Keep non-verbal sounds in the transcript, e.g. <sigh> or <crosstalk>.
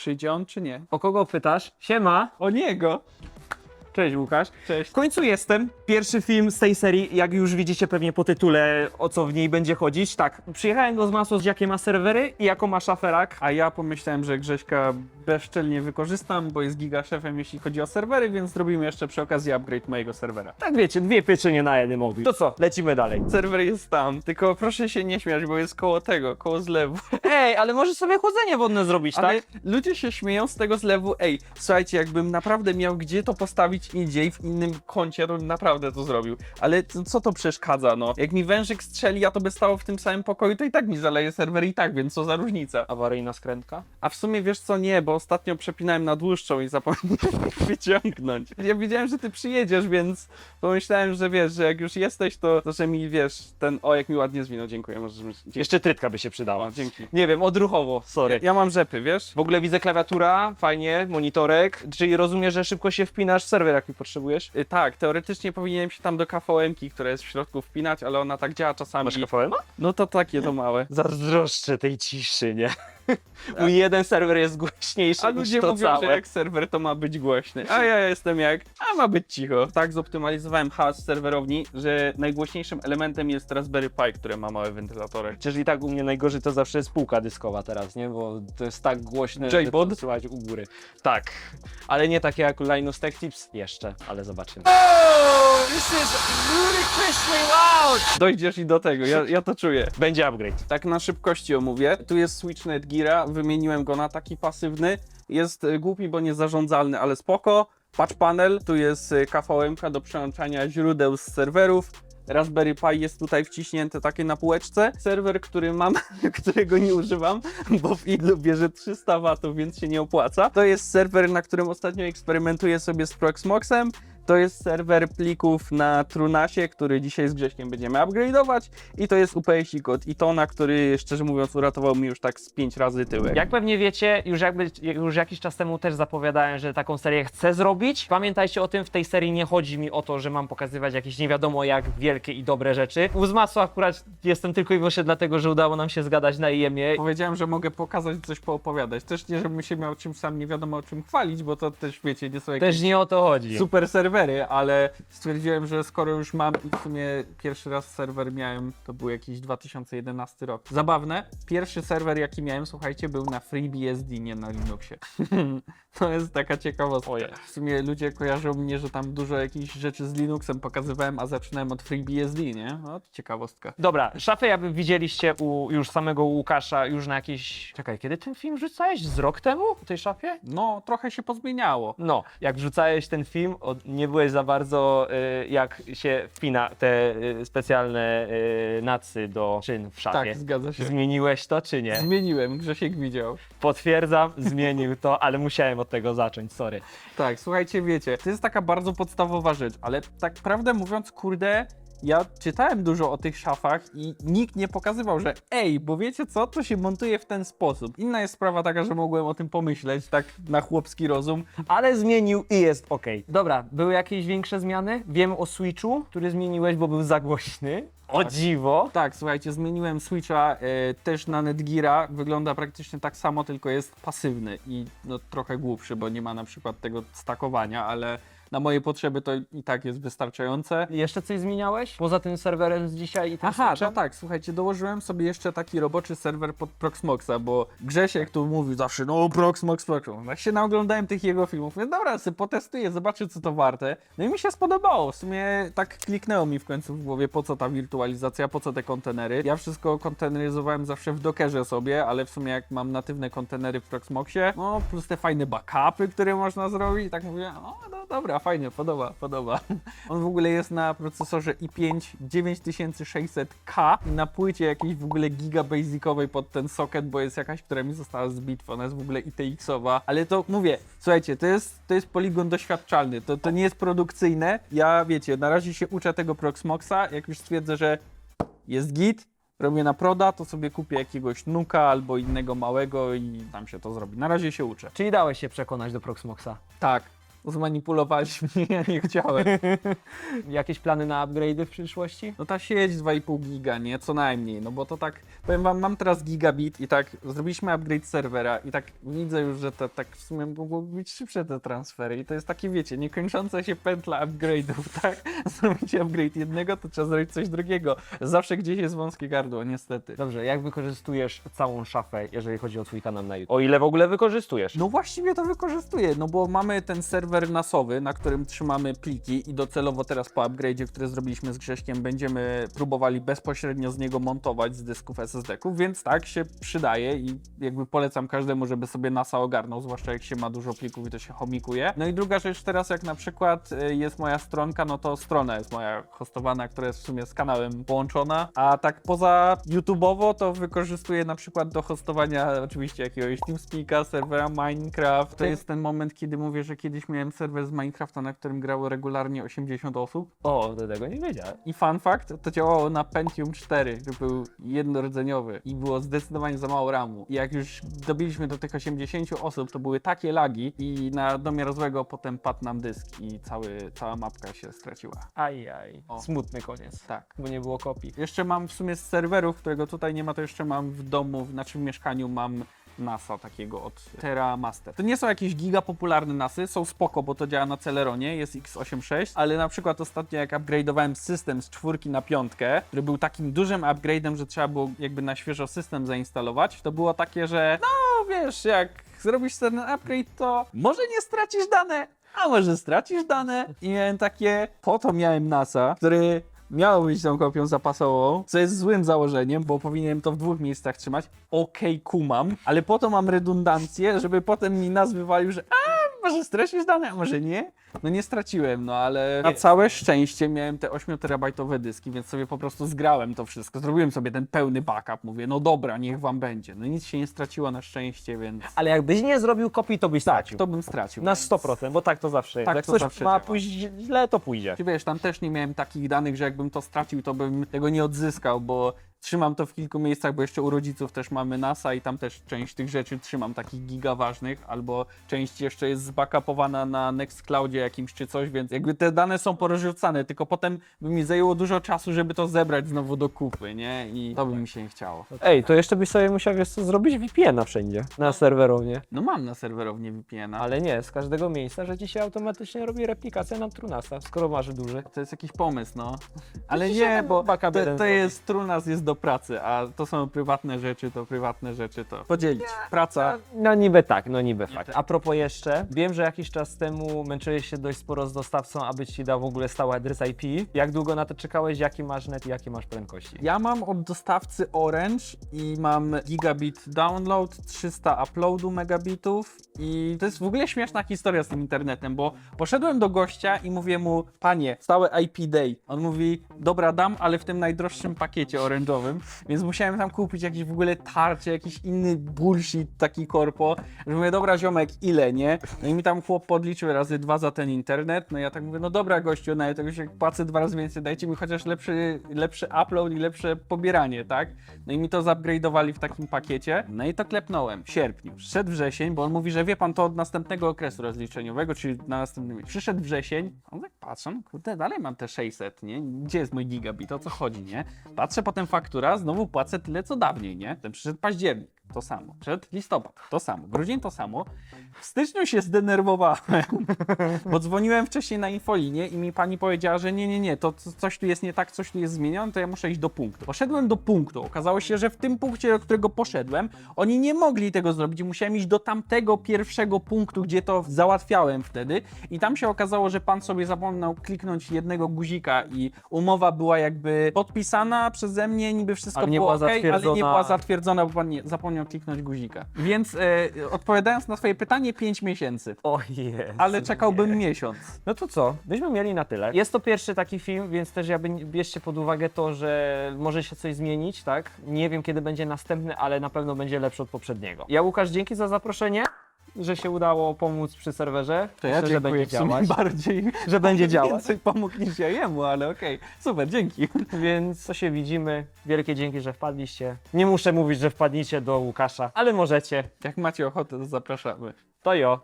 Przyjdzie on czy nie? O kogo pytasz? Siema. O niego! Cześć Łukasz. Cześć. W końcu jestem. Pierwszy film z tej serii, jak już widzicie pewnie po tytule, o co w niej będzie chodzić. Tak, przyjechałem do Zmasu z jakie ma serwery i jako ma szaferak. A ja pomyślałem, że Grześka bezczelnie wykorzystam, bo jest gigaszefem jeśli chodzi o serwery, więc zrobimy jeszcze przy okazji upgrade mojego serwera. Tak wiecie, dwie pieczenie na jednym ogniu. To co, lecimy dalej. Serwer jest tam, tylko proszę się nie śmiać, bo jest koło tego, koło zlewu. <laughs> Ej, ale może sobie chłodzenie wodne zrobić, Ale tak? ludzie się śmieją z tego zlewu. Ej, słuchajcie, jakbym naprawdę miał gdzie to postawić indziej, w innym kącie, to bym naprawdę to zrobił. Ale co to przeszkadza, no? Jak mi wężyk strzeli, a to by stało w tym samym pokoju, to i tak mi zaleje serwer i tak, więc co za różnica. Awaryjna skrętka? A w sumie wiesz co, nie, bo ostatnio przepinałem na dłuższą i zapomniałem <laughs> wyciągnąć. Ja wiedziałem, że ty przyjedziesz, więc pomyślałem, że wiesz, że jak już jesteś, to, to że mi wiesz, ten, o jak mi ładnie zwinął, dziękuję, możesz. Dzięki. Jeszcze trytka by się przydała. O, dzięki. Nie wiem, odruchowo, sorry. Ja, ja mam rzepy, wiesz? W ogóle widzę klawiatura, fajnie, monitorek. Czyli rozumiem, że szybko się wpinasz w serwer, jaki potrzebujesz? Y, Tak, teoretycznie powinienem się tam do KVM-ki, która jest w środku, wpinać, ale ona tak działa czasami. Masz KVM? No to takie to małe. Zazdroszczę tej ciszy, nie? <laughs> Mój jeden serwer jest głośniejszy A niż ludzie to mówią, całe. że jak serwer to ma być głośny, a ja jestem jak, a ma być cicho. Tak zoptymalizowałem hałas serwerowni, że najgłośniejszym elementem jest Raspberry Pi, które ma małe wentylatory. Przecież i tak u mnie najgorzej to zawsze jest półka dyskowa teraz, nie? Bo to jest tak głośne, że J-Bod? to słychać u góry. Tak, ale nie takie jak Linus Tech Tips jeszcze, ale zobaczymy. this is ludicrously loud! Dojdziesz i do tego, ja, ja to czuję. Będzie upgrade. Tak na szybkości omówię. Tu jest switch Wymieniłem go na taki pasywny. Jest y, głupi, bo niezarządzalny, ale spoko. Patch panel, tu jest y, KVM do przełączania źródeł z serwerów. Raspberry Pi jest tutaj wciśnięty takie na półeczce. Serwer, który mam, <laughs> którego nie używam, bo w idlu bierze 300 watów, więc się nie opłaca. To jest serwer, na którym ostatnio eksperymentuję sobie z Proxmoxem. To jest serwer plików na Trunasie, który dzisiaj z Grześkiem będziemy upgrade'ować. I to jest UPS kod i to, na który szczerze mówiąc uratował mi już tak z 5 razy tyłek. Jak pewnie wiecie, już, jakby, już jakiś czas temu też zapowiadałem, że taką serię chcę zrobić. Pamiętajcie o tym, w tej serii nie chodzi mi o to, że mam pokazywać jakieś nie wiadomo jak wielkie i dobre rzeczy. U Zmasu akurat jestem tylko i wyłącznie dlatego, że udało nam się zgadać na IEM-ie. Powiedziałem, że mogę pokazać, coś poopowiadać. Też nie, żebym się miał czymś sam nie wiadomo o czym chwalić, bo to też wiecie, nie są jakieś Też nie o to chodzi. super serwery, ale stwierdziłem, że skoro już mam i w sumie pierwszy raz serwer miałem, to był jakiś 2011 rok. Zabawne, pierwszy serwer jaki miałem, słuchajcie, był na FreeBSD, nie na Linuxie. <laughs> to jest taka ciekawostka. Ojej. W sumie ludzie kojarzą mnie, że tam dużo jakichś rzeczy z Linuxem pokazywałem, a zaczynałem od FreeBSD, nie? No, ciekawostka. Dobra, szafę jakby widzieliście u już samego Łukasza już na jakiś... Czekaj, kiedy ten film wrzucałeś? Z rok temu? W tej szafie? No, trochę się pozmieniało. No, jak wrzucałeś ten film, o, nie byłeś za bardzo y, jak się wpina te y, specjalne y, nacy do szyn w szafie. Tak, zgadza się. Zmieniłeś to czy nie? Zmieniłem, Grzesiek widział. Potwierdzam, zmienił to, ale musiałem od tego zacząć, sorry. Tak, słuchajcie, wiecie, to jest taka bardzo podstawowa rzecz, ale tak prawdę mówiąc, kurde, ja czytałem dużo o tych szafach i nikt nie pokazywał, że ej, bo wiecie co, to się montuje w ten sposób. Inna jest sprawa taka, że mogłem o tym pomyśleć, tak na chłopski rozum. Ale zmienił i jest ok. Dobra, były jakieś większe zmiany? Wiem o Switchu, który zmieniłeś, bo był za głośny. O dziwo. Tak, słuchajcie, zmieniłem Switcha e, też na Netgeara, wygląda praktycznie tak samo, tylko jest pasywny i no, trochę głupszy, bo nie ma na przykład tego stakowania, ale na moje potrzeby to i tak jest wystarczające. Jeszcze coś zmieniałeś? Poza tym serwerem z dzisiaj i tym Aha, no tak, słuchajcie, dołożyłem sobie jeszcze taki roboczy serwer pod Proxmoxa, bo Grzesiek tu mówił zawsze, no Proxmox, Proxmox. Jak się naoglądałem tych jego filmów, mówię, dobra, sobie potestuję, zobaczę co to warte. No i mi się spodobało, w sumie tak kliknęło mi w końcu w głowie, po co ta wirtualizacja, po co te kontenery. Ja wszystko konteneryzowałem zawsze w Dockerze sobie, ale w sumie jak mam natywne kontenery w Proxmoxie, no plus te fajne backupy, które można zrobić, tak mówię, o no dobra, fajnie, podoba, podoba. <laughs> On w ogóle jest na procesorze i5 9600K i na płycie jakiejś w ogóle giga basicowej pod ten socket, bo jest jakaś, która mi została z bitwy, ona jest w ogóle ITX-owa, ale to mówię, słuchajcie, to jest, to jest poligon doświadczalny, to, to nie jest produkcyjne. Ja wiecie, na razie się uczę tego Proxmoxa, jak już stwierdzę, że jest git, robię na proda, to sobie kupię jakiegoś nuka albo innego małego i tam się to zrobi. Na razie się uczę. Czyli dałeś się przekonać do Proxmoxa. Tak, Zmanipulowałeś mnie, <laughs> ja nie chciałem. <laughs> Jakieś plany na upgrade'y w przyszłości? No ta sieć 2,5 giga, nie? Co najmniej, no bo to tak, powiem wam, mam teraz gigabit i tak zrobiliśmy upgrade serwera i tak widzę już, że to tak w sumie mogłoby być szybsze te transfery i to jest takie, wiecie, niekończąca się pętla upgrade'ów, <laughs> tak? Zrobić upgrade jednego, to trzeba zrobić coś drugiego. Zawsze gdzieś jest wąskie gardło, niestety. Dobrze, jak wykorzystujesz całą szafę, jeżeli chodzi o twój kanał na YouTube? O ile w ogóle wykorzystujesz? No właściwie to wykorzystuję, no bo mamy ten serwer nasowy, na którym trzymamy pliki i docelowo teraz po upgrade'zie, który zrobiliśmy z Grześkiem, będziemy próbowali bezpośrednio z niego montować z dysków SSD-ków, więc tak się przydaje i jakby polecam każdemu, żeby sobie NASA ogarnął, zwłaszcza jak się ma dużo plików i to się chomikuje. No i druga rzecz teraz, jak na przykład y, jest moja stronka, no to strona jest moja hostowana, która jest w sumie z kanałem połączona, a tak poza YouTube'owo to wykorzystuję na przykład do hostowania oczywiście jakiegoś TeamSpeak'a, serwera Minecraft. To jest ten moment, kiedy mówię, że kiedyś miałem serwer z Minecrafta, na którym grało regularnie 80 osób. O, do tego nie wiedziałem. I fun fact, to działało na Pentium 4, który był jednorodzeniowy i było zdecydowanie za mało ramu. I jak już dobiliśmy do tych 80 osób, to były takie lagi i na domiar złego potem padł nam dysk i cały, cała mapka się straciła. Ajaj, O. smutny koniec, Tak. bo nie było kopii. Jeszcze mam w sumie z serwerów, którego tutaj nie ma, to jeszcze mam w domu, znaczy w mieszkaniu mam NASA takiego od Terra Master. To nie są jakieś giga popularne NASy, są spoko, bo to działa na Celeronie, jest x86, ale na przykład ostatnio jak upgrade'owałem system z czwórki na piątkę, który był takim dużym upgrade'em, że trzeba było jakby na świeżo system zainstalować, to było takie, że no wiesz, jak zrobisz ten upgrade, to może nie stracisz dane, a może stracisz dane. I miałem takie, po to miałem NASA, który miało być tą kopią zapasową, co jest złym założeniem, bo powinienem to w dwóch miejscach trzymać. Okej, kumam, ale po to mam redundancję, żeby potem mi nas że a, może stracisz dane, a może nie. No nie straciłem, no ale na całe szczęście miałem te 8-terabajtowe dyski, więc sobie po prostu zgrałem to wszystko. Zrobiłem sobie ten pełny backup, mówię, no dobra, niech wam będzie. No nic się nie straciło na szczęście, więc Ale jakbyś nie zrobił kopii, to byś stracił. to bym stracił. Na więc- 100%, bo tak to zawsze jest. Tak Jak to coś zawsze ma działa. pójść źle, to pójdzie. Czy wiesz, tam też nie miałem takich danych, że jakbym to stracił, to bym tego nie odzyskał, bo trzymam to w kilku miejscach, bo jeszcze u rodziców też mamy NASA i tam też część tych rzeczy trzymam takich giga ważnych, albo część jeszcze jest zbackupowana na Nextcloudzie jakimś czy coś, więc jakby te dane są porozrzucane, tylko potem by mi zajęło dużo czasu, żeby to zebrać znowu do kupy, nie? I to by mi się nie chciało. Ej, to jeszcze byś sobie musiał wiesz co, zrobić VPN-a wszędzie, na serwerownie. No mam na serwerownię VPN-a, ale Ale nie, z każdego miejsca, że ci się automatycznie robi replikacja na Trunasa, skoro masz duży. to jest jakiś pomysł, no. <laughs> Ale nie, bo backup to, to jest Trunas jest do pracy, a to są prywatne rzeczy, to prywatne rzeczy, to podzielić. Praca. No niby tak, no niby fakt. A propos jeszcze, wiem, że jakiś czas temu męczyłeś się dość sporo z dostawcą, aby ci dał w ogóle stały adres IP. Jak długo na to czekałeś, jaki masz net i jakie masz prędkości? Ja mam od dostawcy Orange i mam gigabit download, 300 uploadu megabitów i to jest w ogóle śmieszna historia z tym internetem, bo poszedłem do gościa i mówię mu, panie, stałe IP day. On mówi, dobra dam, ale w tym najdroższym pakiecie orange'owym, więc musiałem tam kupić jakieś w ogóle tarcze, jakiś inny bullshit taki korpo, że mówię, dobra ziomek, ile, nie? No i mi tam chłop podliczył razy dwa za ten internet, no ja tak mówię, no dobra gościu, no ja tego się płacę dwa razy więcej, dajcie mi chociaż lepszy, lepszy upload i lepsze pobieranie, tak? No i mi to zupgrade'owali w takim pakiecie, no i to klepnąłem w sierpniu. Przyszedł wrzesień, bo on mówi, że wie pan, to od następnego okresu rozliczeniowego, czyli na następnym... Przyszedł wrzesień, on tak patrzę, no kurde, dalej mam te 600, nie? Gdzie jest mój gigabit, o co chodzi, nie? Patrzę potem faktura, znowu płacę tyle, co dawniej, nie? Ten przyszedł październik, to samo. Przyszedł listopad, to samo. Grudzień, to samo. W styczniu się zdenerwowałem, <laughs> bo dzwoniłem wcześniej na infolinię i mi pani powiedziała, że nie, nie, nie, to co- coś tu jest nie tak, coś tu jest zmienione, to ja muszę iść do punktu. Poszedłem do punktu. Okazało się, że w tym punkcie, do którego poszedłem, oni nie mogli tego zrobić i musiałem iść do tamtego pierwszego punktu, gdzie to załatwiałem wtedy i tam się okazało, że pan sobie zapomniał kliknąć jednego guzika i umowa była jakby podpisana przeze mnie, niby wszystko Ale było okej, ale nie była zatwierdzona, bo pan nie, zapomniał kliknąć guzika. Więc e, odpowiadając na twoje pytanie, 5 miesięcy. O jest. Ale czekałbym miesiąc. No to co? Byśmy mieli na tyle. Jest to pierwszy taki film, więc też jakby bierzcie pod uwagę to, że może się coś zmienić, tak? Nie wiem kiedy będzie następny, ale na pewno będzie lepszy od poprzedniego. Ja Łukasz, dzięki za zaproszenie, że się udało pomóc przy serwerze. To ja Myślę, że dziękuję będzie w sumie działać. bardziej. Że będzie działać. Więcej pomógł niż ja jemu, ale okej. Super, dzięki. Więc co się widzimy. Wielkie dzięki, że wpadliście. Nie muszę mówić, że wpadnijcie do Łukasza, ale możecie. Jak macie ochotę, to zapraszamy. To jo.